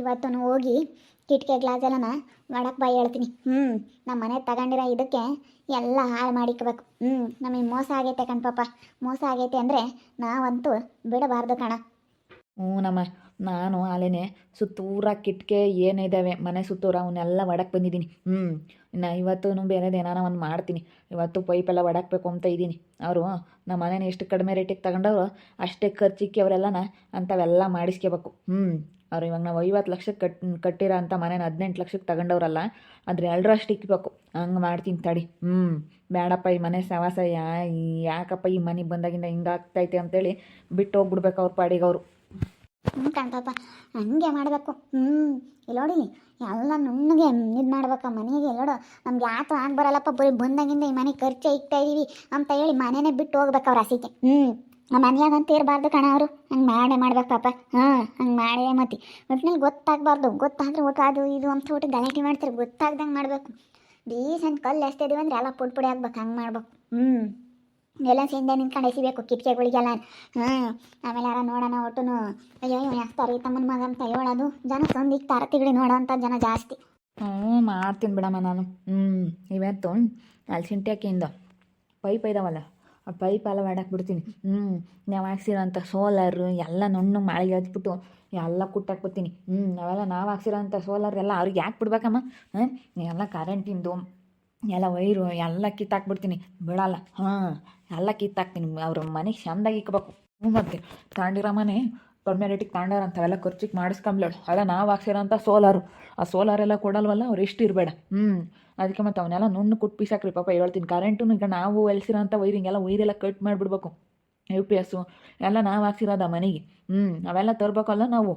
ಇವತ್ತು ಹೋಗಿ ಕಿಟಕಿ ಗ್ಲಾಸ್ ಎಲ್ಲನ ಒಡಕ್ಕೆ ಬಾಯಿ ಹೇಳ್ತೀನಿ. ಹ್ಞೂ ನಮ್ಮ ಮನೆ ತಗೊಂಡಿರೋ ಇದಕ್ಕೆ ಎಲ್ಲ ಹಾಳು ಮಾಡಿಕ್ಬೇಕು. ಹ್ಞೂ ನಮಗೆ ಮೋಸ ಆಗೈತೆ ಕಣ್ ಪಾಪ. ಮೋಸ ಆಗೈತೆ ಅಂದರೆ ನಾವಂತೂ ಬಿಡಬಾರ್ದು ಕಣ. ಹ್ಞೂ ನಮ್ಮ, ನಾನು ಅಲ್ಲೇ ಸುತ್ತೂರ ಕಿಟಕಿ ಏನಿದ್ದಾವೆ ಮನೆ ಸುತ್ತೂರ ಅವನ್ನೆಲ್ಲ ಒಡಕ್ಕೆ ಬಂದಿದ್ದೀನಿ. ಹ್ಞೂ ಇನ್ನು ಇವತ್ತು ಬೇರೆದು ಏನಾರ ಒಂದು ಮಾಡ್ತೀನಿ. ಇವತ್ತು ಪೈಪೆಲ್ಲ ಒಡಕ್ಬೇಕು ಅಂತ ಇದ್ದೀನಿ. ಅವರು ನಮ್ಮ ಮನೇನ ಎಷ್ಟು ಕಡಿಮೆ ರೇಟಿಗೆ ತಗೊಂಡವರು ಅಷ್ಟೇ ಖರ್ಚಿಕ್ಕಿ ಅವರೆಲ್ಲನ ಅಂಥವೆಲ್ಲ ಮಾಡಿಸ್ಕೋಬೇಕು. ಹ್ಞೂ ಅವ್ರು ಇವಾಗ ನಾವು ಐವತ್ತು ಲಕ್ಷಕ್ಕೆ ಕಟ್, ಕಟ್ಟಿರೋ ಅಂಥ ಮನೇನ ಹದಿನೆಂಟು ಲಕ್ಷಕ್ಕೆ ತಗೊಂಡವ್ರಲ್ಲ, ಅದ್ರ ಎರಡರಷ್ಟು ಇಕ್ಬೇಕು. ಹಂಗೆ ಮಾಡ್ತೀನಿ ತಡಿ. ಹ್ಞೂ ಬೇಡಪ್ಪ ಈ ಮನೆ ಸವಾಸ, ಯಾ, ಯಾಕಪ್ಪ ಈ ಮನೆಗೆ ಬಂದಾಗಿಂದ ಹಿಂಗಾಗ್ತೈತೆ ಅಂತೇಳಿ ಬಿಟ್ಟು ಹೋಗ್ಬಿಡ್ಬೇಕು ಅವ್ರ ಪಾಡಿಗೆ ಅವರು. ಹ್ಞೂ ಕಾಣ್ತಪ್ಪ ಪಾಪ ಹಂಗೆ ಮಾಡಬೇಕು. ಹ್ಞೂ ಇಲ್ಲೋಡಿ ಎಲ್ಲ ನುಣ್ಣಗೆ ಇದು ಮಾಡ್ಬೇಕು ಮನೆಗೆ. ಎಲ್ಲೋಡು ನಮ್ಗೆ ಯಾತು ಆಗಿ ಬರಲ್ಲಪ್ಪ ಬರೀ ಬಂದಾಗಿಂದ ಈ ಮನೆ ಖರ್ಚೆ ಇಕ್ತಾ ಇದ್ದೀವಿ ಅಂತ ಹೇಳಿ ಮನೆನೇ ಬಿಟ್ಟು ಹೋಗ್ಬೇಕು ಅವ್ರ ಹಸಿಗೆ ಹ್ಞೂ ಆ ಮನೆಯಾಗಂತ ಇರಬಾರ್ದು ಕಣ ಅವರು. ಹಂಗೆ ಮಾಡೇ ಮಾಡ್ಬೇಕು ಪಾಪ. ಹಾಂ, ಹಂಗೆ ಮಾಡೇ ಮತ್ತೆ ಒಟ್ಟಿನಲ್ಲಿ ಗೊತ್ತಾಗಬಾರ್ದು. ಗೊತ್ತಾದ್ರೆ ಒಟ್ಟು ಅದು, ಇದು ಅಂತ ಒಟ್ಟು ಗಲಾಟೆ ಮಾಡ್ತಾರೆ ಗೊತ್ತಾಗ್ದಂಗೆ ಮಾಡಬೇಕು. ಡೀಸೆಂಟ್ ಕಲ್ಲು ಎಸ್ತಿದೀವಿ ಅಂದ್ರೆ ಎಲ್ಲ ಪುಡಿ ಪುಡಿ ಆಗ್ಬೇಕು. ಹಂಗೆ ಮಾಡ್ಬೇಕು. ಹ್ಞೂ ಎಲ್ಲ ಸಿಂದೆ ನಿಂತ್ಕೊಂಡು ಎಸಿಬೇಕು ಕಿಟಕಿಗಳಿಗೆಲ್ಲ. ಹಾಂ, ಆಮೇಲೆ ಯಾರ ನೋಡೋಣ ಒಟ್ಟು ಅಯ್ಯೋ ಈ ತಮ್ಮನ ಮಗ ಅಂತ ಹೇಳೋದು. ಜನ ಸಂದಿಗೆ ತಾರತಿಗಳಿ ನೋಡೋಂಥ ಅಂತ ಜನ ಜಾಸ್ತಿ. ಹ್ಞೂ ಮಾಡ್ತೀನಿ ಬಿಡಮ್ಮ ನಾನು. ಹ್ಞೂ ಇವತ್ತು ಅಲ್ಲಿ ಸಿಂಟ್ಯಾಕಿಂದ ಪೈಪ್ ಇದಾವಲ್ಲ. ಪೈಪ್ ಎಲ್ಲ ಮಾಡಕ್ಕೆ ಬಿಡ್ತೀನಿ ಹ್ಞೂ ನಾವು ಹಾಕ್ಸಿರೋಂಥ ಸೋಲಾರು ಎಲ್ಲ ನುಣ್ಣಗೆ ಮಾಳಿಗೆ ಹಚ್ಬಿಟ್ಟು ಎಲ್ಲ ಕುಟ್ಟಾಕ್ಬಿಡ್ತೀನಿ. ಹ್ಞೂ ನಾವೆಲ್ಲ ನಾವು ಹಾಕ್ಸಿರೋಂಥ ಸೋಲಾರ್ ಎಲ್ಲ ಅವ್ರಿಗೆ ಯಾಕೆ ಬಿಡ್ಬೇಕಮ್ಮ? ಹ್ಞೂ ಎಲ್ಲ ಕರೆಂಟಿಂದು ಎಲ್ಲ ವೈರು ಎಲ್ಲ ಕಿತ್ತಾಕ್ಬಿಡ್ತೀನಿ. ಬಿಡಲ್ಲ. ಹಾಂ, ಎಲ್ಲ ಕಿತ್ತಾಕ್ತೀನಿ. ಅವ್ರ ಮನೆಗೆ ಚೆಂದಾಗಿ ಇಕ್ಬೇಕು. ಹ್ಞೂ ಮತ್ತೆ ತಾಂಡಿರೋ ಮನೆ ಕಡಿಮೆ ರೇಟಿಗೆ ತಾಂಡಾರ ಅಂಥವೆಲ್ಲ ಖರ್ಚಿಗೆ ಮಾಡಿಸ್ಕೊಂಬ್ಲೇಳು ಅಲ್ಲ, ನಾವು ಹಾಕ್ಸಿರೋಂಥ ಸೋಲಾರು. ಆ ಸೋಲಾರ್ ಎಲ್ಲ ಕೊಡಲ್ವಲ್ಲ, ಅವ್ರು ಎಷ್ಟು ಇರಬೇಡ. ಹ್ಞೂ ಅದಕ್ಕೆ ಮತ್ತು ಅವನ್ನೆಲ್ಲ ನುಣ್ಣು ಕುಟ್ಟು ಪೀಸಾಕ್ರಿ ಪಾಪ, ಹೇಳ್ತೀನಿ. ಕರೆಂಟು ಈಗ ನಾವು ಎಲ್ಸಿರೋಂಥ ವೈರಿಂಗೆಲ್ಲ ವೈರೆಲ್ಲ ಕಟ್ ಮಾಡಿಬಿಡ್ಬೇಕು. ಯು ಪಿ ಎಸ್ಸು ಎಲ್ಲ ನಾವು ಹಾಕ್ಸಿರೋದ ಮನೆಗೆ. ಹ್ಞೂ ಅವೆಲ್ಲ ತರಬೇಕಲ್ಲ ನಾವು.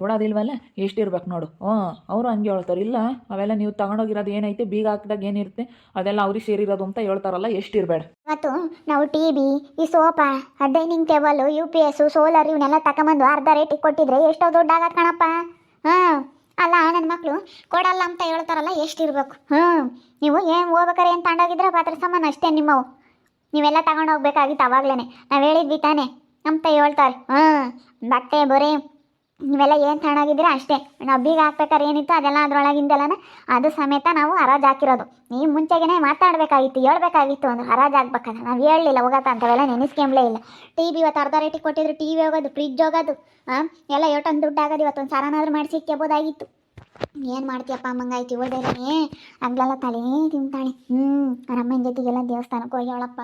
ಕೊಡೋದಿಲ್ವಲ್ಲ? ಎಷ್ಟಿರ್ಬೇಕು ನೋಡು. ಹ್ಞೂ ಅವರು ಹಂಗೆ ಹೇಳ್ತಾರೆ. ಇಲ್ಲ, ಅವೆಲ್ಲ ನೀವು ತಗೊಂಡೋಗಿರೋದು ಏನೈತೆ? ಬೀಗ ಹಾಕಿದಾಗ ಏನಿರುತ್ತೆ? ಅದೆಲ್ಲ ಅವ್ರಿಗೆ ಸೇರಿರೋದು ಅಂತ ಹೇಳ್ತಾರಲ್ಲ ಎಷ್ಟಿರಬೇಡ ಮತ್ತು ನಾವು ಟಿ ವಿ ಈ sofa dining table, U P S solar ಇವನ್ನೆಲ್ಲ ತಗೊಂಬಂದು ಅರ್ಧ ರೇಟಿಗೆ ಕೊಟ್ಟಿದ್ರೆ ಎಷ್ಟೋ ದುಡ್ಡು ಆಗತ್ತೆ ಕಣಪ್ಪ. ಹಾಂ ಅಲ್ಲ ನನ್ನ ಮಕ್ಕಳು ಕೊಡಲ್ಲ ಅಂತ ಹೇಳ್ತಾರಲ್ಲ ಎಷ್ಟಿರ್ಬೇಕು ಹ್ಞೂ ನೀವು ಏನು ಹೋಗ್ಬೇಕಾರೆ ಏನು ತಗೊಂಡೋಗಿದ್ರೆ ಪಾತ್ರ ಸಾಮಾನು ಅಷ್ಟೇ ನಿಮ್ಮವು. ನೀವೆಲ್ಲ ತಗೊಂಡು ಹೋಗ್ಬೇಕಾಗಿತ್ತು ಅವಾಗ್ಲೇ ನಾವು ಹೇಳಿದ್ವಿ ತಾನೆ. ಅಂತ ಹೇಳ್ತಾರೆ ಹಾಂ ಬಟ್ಟೆ, ಬರೀ, ನೀವೆಲ್ಲ ಏನು ತಗೊಂಡೋಗಿದ್ದೀರಾ ಅಷ್ಟೇ. ನಾವು ಬೀಗ ಹಾಕ್ಬೇಕಾದ್ರೆ ಏನಿತ್ತು ಅದೆಲ್ಲ ಅದರೊಳಗಿಂದೆಲ್ಲನೇ ಅದು ಸಮೇತ ನಾವು ಹರಾಜು ಹಾಕಿರೋದು. ನೀವು ಮುಂಚೆಗೇ ಮಾತಾಡಬೇಕಾಗಿತ್ತು, ಹೇಳ್ಬೇಕಾಗಿತ್ತು ಒಂದು ಹರಾಜು ಹಾಕ್ಬೇಕಂದ್ರೆ ನಾವು ಹೇಳಲಿಲ್ಲ ಹೋಗತ್ತ ಅಂತವೆಲ್ಲ ನೆನೆಸ್ಕೊಂಬ್ಲೇ ಇಲ್ಲ. ಟಿ ವಿ ಇವತ್ತು ಅರ್ಧ ರೇಟಿಗೆ ಕೊಟ್ಟಿದ್ರು, ಟಿ ವಿ ಹೋಗೋದು ಫ್ರಿಜ್ ಹೋಗೋದು ಹಾಂ ಎಲ್ಲ ಎಷ್ಟೊಂದು ದುಡ್ಡು ಆಗೋದು ಇವತ್ತೊಂದು ಸಾರನಾದ್ರೂ ಮಾಡಿಸಿ ಇಕ್ಕೋಬೋದಾಗಿತ್ತು ಏನು ಮಾಡ್ತೀಯಪ್ಪ ಅಮ್ಮಂಗಾಯ್ತು ಇವಳ್ದೇನೆ ಹಂಗಲ್ಲ ತಲೆ ತಿಂತಾಳೆ. ಹ್ಞೂ ನಮ್ಮನ ಜೊತೆಗೆಲ್ಲ ದೇವಸ್ಥಾನಕ್ಕೆ ಹೋಗ್ಯವಳಪ್ಪ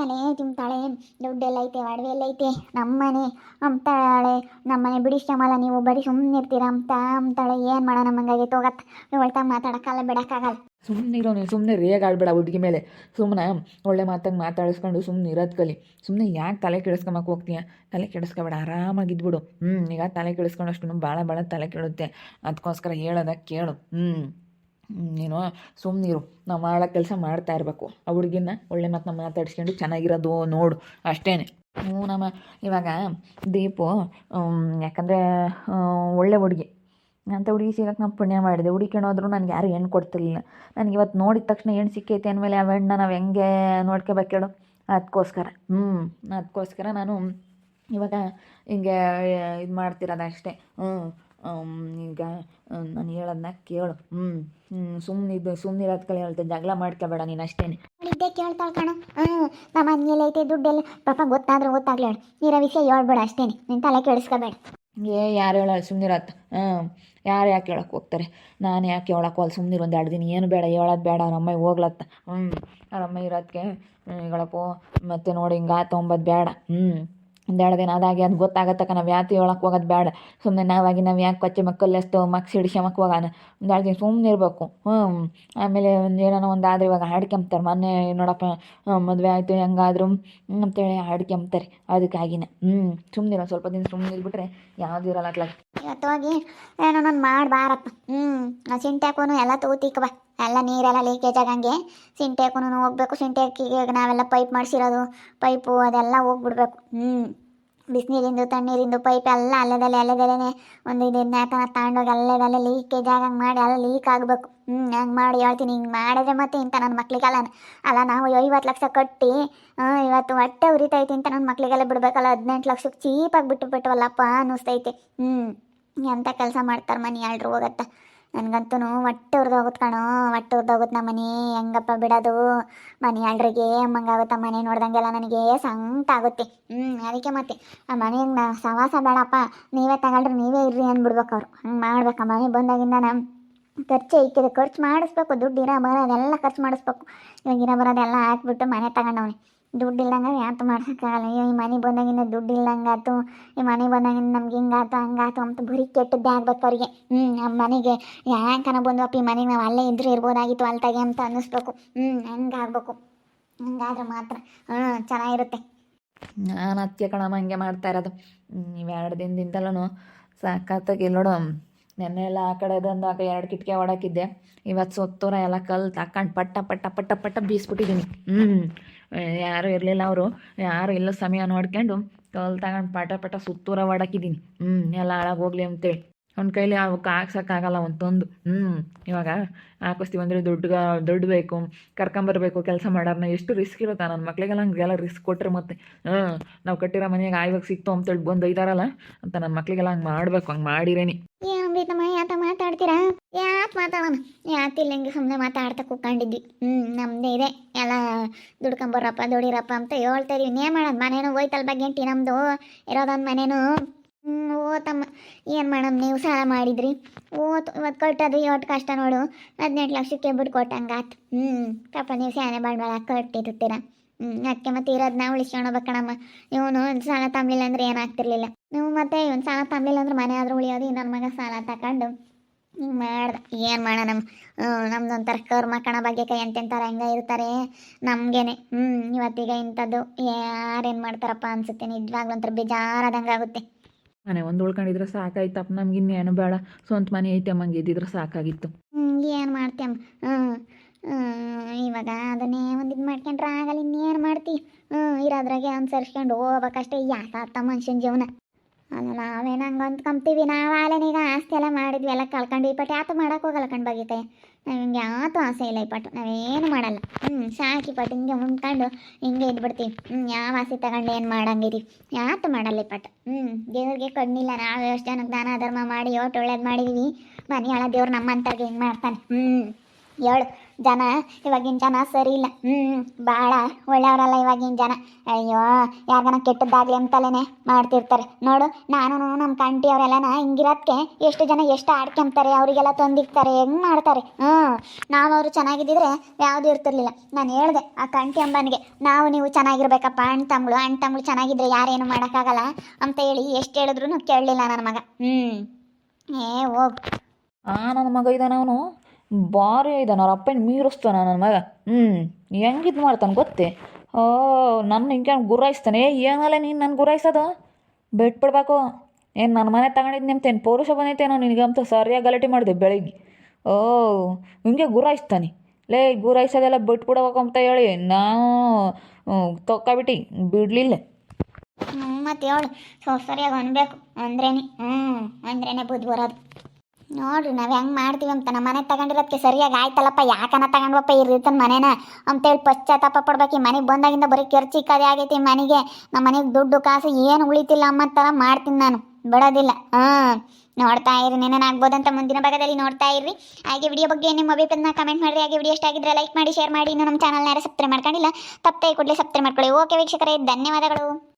ತಲೆ ತಿಂತಾಳೆ ದುಡ್ಡೆಲ್ಲ ಐತೆ ಒಡವೆ ಎಲ್ಲ ಐತೆ ನಮ್ಮನೆ ಅಂತಾಳೆ ನಮ್ಮನೆ ಬಿಡಿಸ್ಕೊಂಬಲ್ಲ ನೀವು ಬರೀ ಸುಮ್ಮನೆ ಇರ್ತೀರ ಅಂತ ಅಂತಾಳೆ ಏನು ಮಾಡೋಣ ನಮ್ಮಂಗಾಗಿ ಹೋಗತ್ತೆ ಇವಳ್ತಾಗ ಮಾತಾಡೋಕ್ಕಲ್ಲ ಬಿಡೋಕ್ಕಾಗಲ್ಲ ಸುಮ್ಮನೆ ಇರೋ ನೀನು ಸುಮ್ಮನೆ ರೇಗಾಡ್ಬೇಡ ಹುಡುಗಿ ಮೇಲೆ. ಸುಮ್ಮನೆ ಒಳ್ಳೆ ಮಾತಂಗೆ ಮಾತಾಡಿಸ್ಕೊಂಡು ಸುಮ್ಮನೆ ಇರೋದು ಕಲಿ. ಸುಮ್ಮನೆ ಯಾಕೆ ತಲೆ ಕೆಡಿಸ್ಕೊಂಬಕ್ಕೆ ಹೋಗ್ತೀಯ? ತಲೆ ಕೆಡಿಸ್ಕೊಬೇಡ, ಆರಾಮಾಗಿದ್ಬಿಡು. ಹ್ಞೂ ಈಗ ತಲೆ ಕೆಡಿಸ್ಕೊಂಡಷ್ಟು ಭಾಳ ಭಾಳ ತಲೆ ಕೆಡುತ್ತೆ. ಅದಕ್ಕೋಸ್ಕರ ಹೇಳೋದ ಕೇಳು. ಹ್ಞೂ ನೀನು ಸುಮ್ಮನಿರು ನಾವು ಮಾಡೋ ಕೆಲಸ ಮಾಡ್ತಾ ಇರಬೇಕು. ಆ ಹುಡುಗಿನ ಒಳ್ಳೆ ಮಾತನ್ನ ಮಾತಾಡ್ಸ್ಕೊಂಡು ಚೆನ್ನಾಗಿರೋದು ನೋಡು ಅಷ್ಟೇ ಹ್ಞೂ ನಮ್ಮ ಇವಾಗ ದೀಪು ಯಾಕಂದರೆ ಒಳ್ಳೆ ಹುಡುಗಿ. ಅಂತ ಹುಡುಗಿ ಸಿಗಕ್ಕೆ ನಾವು ಪುಣ್ಯ ಮಾಡಿದೆ ಹುಡುಕಿಣೋದ್ರು ನನಗೆ ಯಾರು ಹೆಣ್ಣು ಕೊಡ್ತಿರ್ಲಿಲ್ಲ. ನನಗೆ ಇವತ್ತು ನೋಡಿದ ತಕ್ಷಣ ಹೆಣ್ಣು ಸಿಕ್ಕೈತೆ ಅಂದಮೇಲೆ ಆ ಹೆಣ್ಣನ್ನ ನಾವು ಹೆಂಗೆ ನೋಡ್ಕೋಬೇಕು ಹೇಳು? ಅದಕ್ಕೋಸ್ಕರ ಹ್ಞೂ ಅದಕ್ಕೋಸ್ಕರ ನಾನು ಇವಾಗ ಹಿಂಗೆ ಇದು ಮಾಡ್ತಿರೋದು ಅಷ್ಟೇ. ಹ್ಞೂ ಈಗ ನಾನು ಹೇಳೋದನ್ನ ಕೇಳು. ಹ್ಞೂ ಸುಮ್ಮನಿದ್ದು ಸುಮ್ಮನಿರೋದು ಕಲೆ ಹೇಳ್ತೇನೆ ಜಗಳ ಮಾಡ್ಕೋಬೇಡ ನೀನು ಅಷ್ಟೇ. ಇದ್ದೇ ಕೇಳ್ತಾಳೆ ಕಣ. ಹ್ಞೂ ನಮ್ಮ ಮನೇಲಿ ಐತೆ ದುಡ್ಡೆಲ್ಲ ಪಾಪ ಗೊತ್ತಾದ್ರೂ ಗೊತ್ತಾಗ್ಲಿ ಹೇಳು ನೀರೋ ವಿಷಯ ಹೇಳ್ಬೇಡ ಅಷ್ಟೇ ನಿನ್ನ ತಲೆ ಕೆಡಿಸ್ಕೋಬೇಡ. ಏ ಯಾರು ಹೇಳಲ್ಲ ಸುಮ್ಮನಿರತ್ತ ಹ್ಞೂ ಯಾರು ಯಾಕೆ ಹೇಳಕ್ಕೆ ಹೋಗ್ತಾರೆ? ನಾನು ಯಾಕೆ ಹೇಳಕ್ಕೆ ಹೋಗಲ್ಲ ಸುಮ್ಮನಿರು ಒಂದು ಎರಡು ದಿನ ಏನು ಬೇಡ ಹೇಳೋದು ಬೇಡ ಅವ್ರ ಅಮ್ಮ ಹೋಗ್ಲತ್ತ. ಹ್ಞೂ ಅವ್ರ ಅಮ್ಮ ಇರೋದಕ್ಕೆ ಹೇಳಪ್ಪೋ ಮತ್ತೆ ನೋಡಿ ಹಿಂಗೆ ಆತು ಅಂಬದು ಬೇಡ. ಹ್ಞೂ ಒಂದು ಎರಡು ದಿನ. ಅದಾಗಿ ಅದು ಗೊತ್ತಾಗತ್ತಕ್ಕ ನಾವು ಯಾತಿ ಹೇಳಕ್ಕೆ ಹೋಗೋದು ಬೇಡ. ಸುಮ್ಮನೆ ನಾವಾಗಿ ನಾವು ಯಾಕೆ ಕೊಚ್ಚೆ ಮಕ್ಕಳು ಎಷ್ಟು ಹಿಡಿಸಿ ಸಿಡಿಸ್ಕೊಂಬಕ್ಕೆ ಹೋಗೋಣ ಒಂದು ಎರಡು ದಿನ ಸುಮ್ಮನೆ ಇರಬೇಕು. ಹ್ಞೂ ಆಮೇಲೆ ಒಂದು ಏನೋ ಒಂದು ಆದ್ರೆ ಇವಾಗ ಹಾಡ್ಕೊಂಬ್ತಾರೆ ಮೊನ್ನೆ ನೋಡಪ್ಪ ಮದುವೆ ಆಯಿತು, ಹೆಂಗಾದ್ರು ಅಂತೇಳಿ ಹಾಡ್ಕೊಂಬ್ತಾರೆ ಅದಕ್ಕಾಗಿನ ಹ್ಞೂ ಸುಮ್ಮನಿರೋ ಸ್ವಲ್ಪ ದಿನ ಸುಮ್ಮನೆ ಇದ್ಬಿಟ್ರೆ ಯಾವ್ದು ಇರಲ್ಲ ಹೋಗಿ ಏನೋ ನಾನು ಮಾಡಬಾರಪ್ಪ ಹ್ಞೂ ಆ ಸಿಂಟ್ಯಾಕೂನು ಎಲ್ಲ ತೂತಿಕ್ಕವ ಎಲ್ಲ ನೀರೆಲ್ಲ ಲೀಕೇಜ್ ಆಗಂಗೆ ಸಿಂಟ್ಯಾಕೂನು ಹೋಗ್ಬೇಕು. ಸಿಂಟ್ಯಾಕಿಗೆ ನಾವೆಲ್ಲ ಪೈಪ್ ಮಾಡಿಸಿರೋದು ಪೈಪು ಅದೆಲ್ಲ ಹೋಗ್ಬಿಡ್ಬೇಕು. ಹ್ಞೂ ಬಿಸಿನೀರಿಂದು, ತಣ್ಣೀರಿಂದು ಪೈಪ್ ಎಲ್ಲ ಅಲ್ಲದಲ್ಲೇ ಅಲ್ಲದಲ್ಲೇ ಒಂದು ಇದು ಯಾಕಂದ್ರೆ ತಗೊಂಡೋಗಿ ಅಲ್ಲದಲ್ಲೇ ಲೀಕೇಜ್ ಆಗಂಗೆ ಮಾಡಿ ಎಲ್ಲ ಲೀಕ್ ಆಗಬೇಕು. ಹ್ಞೂ ಹಂಗೆ ಮಾಡಿ ಹೇಳ್ತೀನಿ. ಹಿಂಗೆ ಮಾಡಿದ್ರೆ ಮತ್ತೆ ಇಂಥ ನನ್ನ ಮಕ್ಳಿಗೆಲ್ಲ ಅಲ್ಲ, ನಾವು ಐವತ್ತು ಲಕ್ಷ ಕಟ್ಟಿ ಇವತ್ತು ಹೊಟ್ಟೆ ಉರಿತೈತಿ ಅಂತ ನನ್ನ ಮಕ್ಳಿಗೆಲ್ಲ ಬಿಡಬೇಕಲ್ಲ. ಹದಿನೆಂಟು ಲಕ್ಷಕ್ಕೆ ಚೀಪಾಗಿ ಬಿಟ್ಟು ಬಿಟ್ಟವಲ್ಲಪ್ಪ ಅನ್ನಿಸ್ತೈತೆ. ಹ್ಞೂ ಎಂಥ ಕೆಲಸ ಮಾಡ್ತಾರೆ ಮನೆ ಎಲ್ರು ಹೋಗತ್ತ. ನನಗಂತೂ ಹೊಟ್ಟೆ ಹುರಿದೋಗುತ್ತೆ ಕಣೋ ಹೊಟ್ಟೆ ಉರ್ದೋಗುತ್ತೆ ನಮ್ಮ ಮನೆ. ಹೆಂಗಪ್ಪ ಬಿಡೋದು? ಮನೆ ಎಲ್ರಿಗೆ ಹಂಗಾಗುತ್ತೆ ಮನೆ ನೋಡ್ದಂಗೆಲ್ಲ ನನಗೆ ಸಂಕಟ ಆಗುತ್ತೆ. ಹ್ಞೂ ಅದಕ್ಕೆ ಮತ್ತೆ ಆ ಮನೆಗೆ ಸವಾಸ ಬೇಡಪ್ಪ. ನೀವೇ ತಗೊಂಡ್ರೆ ನೀವೇ ಇರ್ರಿ ಅಂದ್ಬಿಡ್ಬೇಕು ಅವ್ರು. ಹಂಗೆ ಮಾಡ್ಬೇಕು. ಮನೆ ಬಂದಾಗಿಂದ ನಮ್ಮ ಖರ್ಚು ಐಕಿದೆ ಖರ್ಚು ಮಾಡಿಸ್ಬೇಕು. ದುಡ್ಡು ಇರೋ ಬರೋದೆಲ್ಲ ಖರ್ಚು ಮಾಡಿಸ್ಬೇಕು. ಇವಾಗ ಇರೋ ಬರೋದೆಲ್ಲ ಹಾಕ್ಬಿಟ್ಟು ಮನೆ ತಗೊಂಡವ್ನಿ. ದುಡ್ಡು ಇಲ್ಲಂಗೆ ಯಾತು ಮಾಡ್ಸೋಕ್ಕಾಗಲ್ಲ. ಅಯ್ಯೋ, ಈ ಮನೆ ಬಂದಾಗಿಂದ ದುಡ್ಡು ಇಲ್ಲಂಗಾತು ಈ ಮನೆ ಬಂದಾಗಿಂದ ನಮ್ಗೆ ಹಿಂಗಾತು ಹಂಗಾತು ಅಂತ ಬರೀ ಕೆಟ್ಟದ್ದೇ ಆಗ್ಬೇಕು ಅವ್ರಿಗೆ. ಹ್ಞೂ ನಮ್ಮ ಮನೆಗೆ ಯಾಕನ ಬಂದ್ವಪ್ಪ ಈ ಮನೆಗೆ ನಾವು ಅಲ್ಲೇ ಇದ್ರೆ ಇರ್ಬೋದಾಗಿತ್ತು, ಅಲ್ತಾಗೆ ಅಂತ ಅನ್ನಿಸ್ಬೇಕು. ಹ್ಞೂ ಹಂಗಾಗ್ಬೇಕು ಹಂಗಾದ್ರೆ ಮಾತ್ರ. ಹ್ಞೂ ಚೆನ್ನಾಗಿರುತ್ತೆ. ನಾನು ಅದಕ್ಕೆ ಕಣಮ್ಮ ಹಂಗೆ ಮಾಡ್ತಾ ಇರೋದು. ಇವೆರಡು ದಿನದಿಂದಲೂ ಸಾಕಾತಾಗಿ ನೋಡು. ನೆನ್ನೆ ಎಲ್ಲ ಆ ಕಡೆ ಅದೊಂದು ಕಡೆ ಎರಡು ಕಿಟಕಿ ಹೊಡಕಿದ್ದೆ ಇವತ್ತು ಸೊತ್ತೂರ ಎಲ್ಲ ಕಲ್ ತಕೊಂಡು ಪಟ್ಟ ಪಟ್ಟ ಪಟ್ಟ ಪಟ್ಟ ಬೀಸ್ಬಿಟ್ಟಿದ್ದೀನಿ ಹ್ಞೂ ಯಾರೂ ಇರಲಿಲ್ಲ ಅವರು. ಯಾರು ಇಲ್ಲ ಸಮಯ ನೋಡ್ಕೊಂಡು ಕಲ್ ತಗೊಂಡು ಪಾಟ ಪಟ ಸುತ್ತೂರ ಹೊಡಕಿದ್ದೀನಿ ಹ್ಞೂ ಎಲ್ಲ ಹಾಳಾಗಿ ಹೋಗ್ಲಿ ಅಂತೇಳಿ. ಅವ್ನ ಕೈಲಿ ಅವಕ್ಕೆ ಹಾಕ್ಸೋಕ್ಕಾಗಲ್ಲ ಒಂದು ತಂದು. ಹ್ಞೂ ಇವಾಗ ಹಾಕಿಸ್ತೀವಿ ಅಂದರೆ ದುಡ್ಡು ದುಡ್ಡು ಬೇಕು ಕರ್ಕೊಂಬರ್ಬೇಕು ಕೆಲಸ ಮಾಡೋರ್ನ ಎಷ್ಟು ರಿಸ್ಕ್ ಇರುತ್ತೆ ನನ್ನ ಮಕ್ಳಿಗೆಲ್ಲ ಹಂಗೆಲ್ಲ ರಿಸ್ಕ್ ಕೊಟ್ಟರೆ ಮತ್ತೆ. ಹ್ಞೂ ನಾವು ಕಟ್ಟಿರೋ ಮನೆಯಾಗ ಆಯ್ವಾಗ ಸಿಕ್ತು ಅಂತ ಹೇಳಿ ಬಂದು ಒಯ್ದಾರಲ್ಲ ಅಂತ ನನ್ನ ಮಕ್ಳಿಗೆಲ್ಲ ಹಂಗೆ ಮಾಡಬೇಕು, ಹಂಗೆ ಮಾಡಿರೇನಿ. ಯಾತ ಮಾತಾಡ್ತೀರಾ? ಯಾಕೆ ಮಾತಾಡೋಣ? ಯಾತಿಲ್ಲ ಹಿಂಗೆ ಸುಮ್ಮನೆ ಮಾತಾಡ್ತಾ ಕೂತ್ಕೊಂಡಿದ್ವಿ. ಹ್ಞೂ ನಮ್ಮದೇ ಇದೆ. ಎಲ್ಲ ದುಡ್ಕೊಂಬರ್ರಪ್ಪ ದುಡಿರಪ್ಪ ಅಂತ ಹೇಳ್ತಾ ಇದೀವಿ. ಇನ್ನೇನು ಮಾಡೋದು? ಮನೇನು ಹೋಯ್ತಲ್ ಬಗ್ಗೆಂಟಿ ನಮ್ಮದು ಇರೋದೊಂದು ಮನೇನು? ಓ ತಮ್ಮ ಏನು ಮಾಡಮ್ ನೀವು ಸಾಲ ಮಾಡಿದ್ರಿ? ಓ ಇವತ್ತು ಕಟ್ಟೋದು ಇವತ್ತು ಕಷ್ಟ ನೋಡು. ಹದಿನೆಂಟು ಲಕ್ಷಕ್ಕೆ ಬಿಟ್ಟು ಕೊಟ್ಟಂಗಾತು ಹ್ಞೂ ಪಾಪ ನೀವು ಸ್ಯಾನೆ ಬಂಡವಾಳ ಕಟ್ಟಿರ್ತೀರ ಹ್ಞೂ ಅದಕ್ಕೆ ಮತ್ತೆ ಇರೋದನ್ನ ಉಳಿಸ್ಕೊಳ್ಬೇಕಣಮ್ಮ ಇವನು ಸಾಲ ತಂಬಲಿಲ್ಲ ಅಂದ್ರೆ ಏನಾಗ್ತಿರ್ಲಿಲ್ಲ ನೀವು ಮತ್ತೆ ಇವನು ಸಾಲ ತಂಬಲಿಲ್ಲ ಅಂದ್ರೆ ಮನೆ ಆದರೂ ಉಳಿಯೋದು ನನ್ನ ಮಗ ಸಾಲ ತಗೊಂಡು ಹಿಂಗೆ ಮಾಡ್ದ. ಏನು ಮಾಡೋಣ ನಮ್ದು ಒಂಥರ ಕರ್ಮ ಕಣ ಬಗ್ಗೆ ಕೈ ಎಂತೆಂಥವ್ರು ಹೆಂಗೆ ಇರ್ತಾರೆ ನಮಗೇನೆ. ಹ್ಞೂ ಇವತ್ತೀಗ ಇಂಥದ್ದು ಯಾರೇನು ಮಾಡ್ತಾರಪ್ಪ ಅನ್ಸುತ್ತೆ. ನಿಜವಾಗ್ಲೂ ಒಂಥರ ಬೇಜಾರಾದಂಗೆ ಆಗುತ್ತೆ ಮನೆ ಒಂದು ಉಳ್ಕೊಂಡಿದ್ರೆ ಸಾಕಾಯ್ತಪ್ಪ, ನಮ್ಗೆ ಇನ್ನೇನು ಬೇಡ. ಸ್ವಂತ ಮನೆ ಐತೆ ಅಮ್ಮಂಗೆ, ಇದ್ದಿದ್ರೆ ಸಾಕಾಗಿತ್ತು. ಏನು ಮಾಡ್ತೇಮ್ಮ ಇವಾಗ ಅದನ್ನೇ ಒಂದು ಇದು ಮಾಡ್ಕೊಂಡ್ರೆ ಆಗಲ್ಲ ಇನ್ನೇನು ಮಾಡ್ತಿ? ಇರೋದ್ರಾಗೆ ಅನುಸರಿಸ್ಕೊಂಡು ಹೋಗ್ಬೇಕಷ್ಟೇ ಯಾಕಾತ ಮನುಷ್ಯನ ಜೀವನ? ನಾವೇನು ಹಂಗೆ ಅಂದ್ಕೊಂತೀವಿ ನಾವು ಆಲೇನೀಗ ಆಸ್ತಿ ಎಲ್ಲ ಮಾಡಿದ್ವಿ, ಎಲ್ಲ ಕಳ್ಕೊಂಡ್ವಿ ಬಟ್ ಯಾತು ಮಾಡೋಕೆ ಹೋಗಲ್ಲ ಬಗೀತೆ ನಾವು ಹಿಂಗೆ ಯಾವತ್ತೂ ಆಸೆ ಇಲ್ಲ ಈ ಪಟ್ಟು, ನಾವೇನು ಮಾಡಲ್ಲ. ಹ್ಞೂ ಸಾಕಿ ಪಟ್ಟು, ಹಿಂಗೆ ಉಂಡ್ಕೊಂಡು ಹಿಂಗೆ ಇದ್ಬಿಡ್ತೀವಿ. ಹ್ಞೂ ಯಾವ ಆಸೆ ತಗೊಂಡು ಏನು ಮಾಡಂಗಿರಿ ಯಾತು ಮಾಡಲ್ಲ ಈ ಪಟ್ಟು. ಹ್ಞೂ ದೇವ್ರಿಗೆ ಕಣ್ಣಿಲ್ಲ, ನಾವು ಎಷ್ಟು ಜನಕ್ಕೆ ದಾನ ಧರ್ಮ ಮಾಡಿ ಒಟ್ಟು ಒಳ್ಳೇದು ಮಾಡಿದೀವಿ. ಮನೆಯೊಳ ದೇವ್ರು ನಮ್ಮಂತವ್ರಿಗೆ ಹಿಂಗೆ ಮಾಡ್ತಾನೆ. ಹ್ಞೂ ಹೇಳು ಜನ, ಇವಾಗಿನ ಜನ ಸರಿ ಇಲ್ಲ. ಹ್ಞೂ ಭಾಳ ಒಳ್ಳೆಯವರಲ್ಲ ಇವಾಗಿನ ಜನ. ಅಯ್ಯೋ, ಯಾರಿಗಾನ ಕೆಟ್ಟದ್ದಾಗಲಿ ಅಂತಲೇ ಮಾಡ್ತಿರ್ತಾರೆ. ನೋಡು, ನಾನು ನಮ್ಮ ಕಂಟಿ ಅವರೆಲ್ಲನ ಹಿಂಗಿರೋದಕ್ಕೆ ಎಷ್ಟು ಜನ ಎಷ್ಟು ಆಡ್ಕೊಂತಾರೆ, ಅವರಿಗೆಲ್ಲ ತೊಂದಿರ್ತಾರೆ, ಹೆಂಗೆ ಮಾಡ್ತಾರೆ? ಹ್ಞೂ ನಾವು ಅವರು ಚೆನ್ನಾಗಿದ್ದಿದ್ರೆ ಯಾವುದು ಇರ್ತಿರ್ಲಿಲ್ಲ. ನಾನು ಹೇಳ್ದೆ ಆ ಕಂಟಿ ಅಂಬನಿಗೆ, ನಾವು ನೀವು ಚೆನ್ನಾಗಿರ್ಬೇಕಪ್ಪ, ಅಣ್ಣ ತಮ್ಮಳು ಅಣ್ಣ ತಮ್ಮಳು ಚೆನ್ನಾಗಿದ್ರೆ ಯಾರೇನು ಮಾಡೋಕ್ಕಾಗಲ್ಲ? ಅಂತ ಹೇಳಿ ಎಷ್ಟು ಹೇಳಿದ್ರು ಕೇಳಲಿಲ್ಲ ನನ್ನ ಮಗ. ಹ್ಞೂ ಏ ಓ ಆ ನನ್ನ ಮಗ ಇದ್ದಾನ ಅವನು. ಭಾರಿ ಇದ್ದಾನ ಅವ್ರ ಅಪ್ಪನ ಮೀರಿಸ್ತಾನ ನನ್ನ ಮಗ. ಹ್ಞೂ ಹೆಂಗಿದು ಮಾಡ್ತಾನೆ ಗೊತ್ತೇ? ಓ ನನ್ನ ಹಿಂಗೆ ಗುರಾಯಿಸ್ತಾನೆ? ಏನಲ್ಲ ನೀನು ನನ್ನ ಗುರಾಯಿಸೋದು? ಬಿಟ್ಬಿಡ್ಬೇಕು ಏನು ನನ್ನ ಮನೆ ತಗೊಂಡಿದ್ದು ನಿಮ್ತೇನು ಪೌರುಷ ಬಂದೈತೇನೋ ಅಂತ ಸರಿಯಾಗಿ ಗಲಾಟೆ ಮಾಡಿದೆ ಬೆಳಿಗ್ಗೆ. ಓ, ಹಿಂಗೆ ಗುರಾಯಿಸ್ತಾನೆ. ಲೇ, ಗುರಾಯಿಸೋದೆಲ್ಲ ಬಿಟ್ಬಿಡ್ಬೇಕು ಅಂತ ಹೇಳಿ ನಾವು ತೊಕ್ಕೊಬಿಟ್ಟು ಬಿಡಲಿಲ್ಲ. ಹ್ಞೂ ಮತ್ತೆ ಹೇಳು. ಸರಿಯಾಗಿ ಅನ್ಬೇಕು. ಅಂದ್ರೇನೆ. ಹ್ಞೂ ಅಂದ್ರೇನೆ ಬುದ್ಧಿ ಬರೋದು. ನೋಡ್ರಿ, ನಾವು ಹೆಂಗೆ ಮಾಡ್ತೀವಿ ಅಂತ. ನಮ್ಮ ಮನೆ ತಗೊಂಡಿರೋದಕ್ಕೆ ಸರಿಯಾಗಿ ಆಯ್ತಲ್ಲಪ್ಪ. ಯಾಕನ ತಗೊಂಡ್ವಪ್ಪ ಈ ಮನೆನ ಮನೇನ? ಅಂತೇಳಿ ಪಶ್ಚಾತ್ತಾಪ ಪಡ್ಬೇಕು. ಈ ಮನೆಗೆ ಬಂದಾಗಿಂದ ಬರೀ ಖರ್ಚು ಕದೆ ಆಗೈತಿ ಮನೆಗೆ. ನಮ್ಮ ಮನೆಗೆ ದುಡ್ಡು, ಕಾಸು ಏನು ಉಳಿತಿಲ್ಲ ಅಮ್ಮ ಥರ ಮಾಡ್ತೀನಿ ನಾನು. ಬಿಡೋದಿಲ್ಲ. ಹಾಂ, ನೋಡ್ತಾ ಇರಿ ಆಗ್ಬೋದಂತ ಮುಂದಿನ ಭಾಗದಲ್ಲಿ ನೋಡ್ತಾ ಇರ್ರಿ. ಹಾಗೆ ವಿಡಿಯೋ ಬಗ್ಗೆ ನಿಮ್ಮ ಅಭಿಪ್ರಾಯನ ಕಮೆಂಟ್ ಮಾಡಿರಿ. ಹಾಗೆ ವಿಡಿಯೋ ಆಗಿದ್ರೆ ಲೈಕ್ ಮಾಡಿ ಶೇರ್ ಮಾಡಿ. ಇನ್ನು ನಮ್ಮ ಚಾನಲ್ನ ಯಾರು ಸಬ್ಸ್ಕ್ರೈಬ್ ಮಾಡ್ಕೊಂಡಿಲ್ಲ ತಪ್ಪೇ ಕೂಡಲೇ ಸಬ್ಸ್ಕ್ರೈಬ್ ಮಾಡ್ಕೊಳ್ಳಿ. ಓಕೆ ವೀಕ್ಷಕರೇ, ಧನ್ಯವಾದಗಳು.